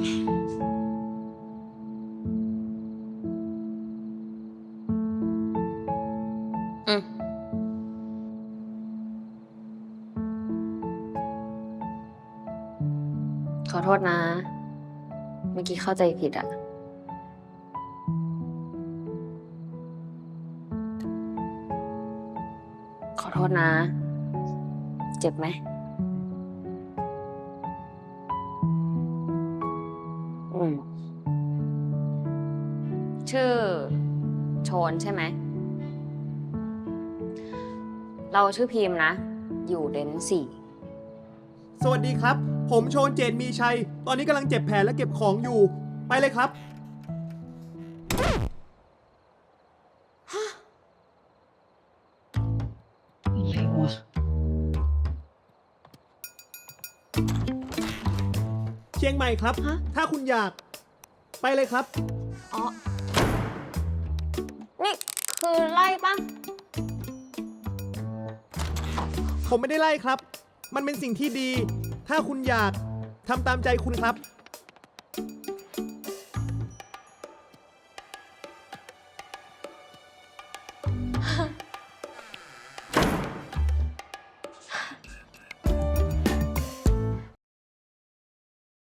ขอโทษนะ เมื่อกี้เข้าใจผิดอะขอโทษนะ เจ็บไหม อืมชื่อโชนใช่ไหม เราชื่อพิมพ์นะ อยู่เดนสี่ สวัสดีครับ ผมโชนเจตมีชัย ตอนนี้กำลังเจ็บแผลและเก็บของอยู่ ไปเลยครับ อะไรวะ เชียงใหม่ครับ ฮะ ถ้าคุณอยาก ไปเลยครับ อ๋อ นี่คือไล่ปะผมไม่ได้ไล่ครับ มันเป็นสิ่งที่ดี ถ้าคุณอยากทำตามใจคุณครับฮ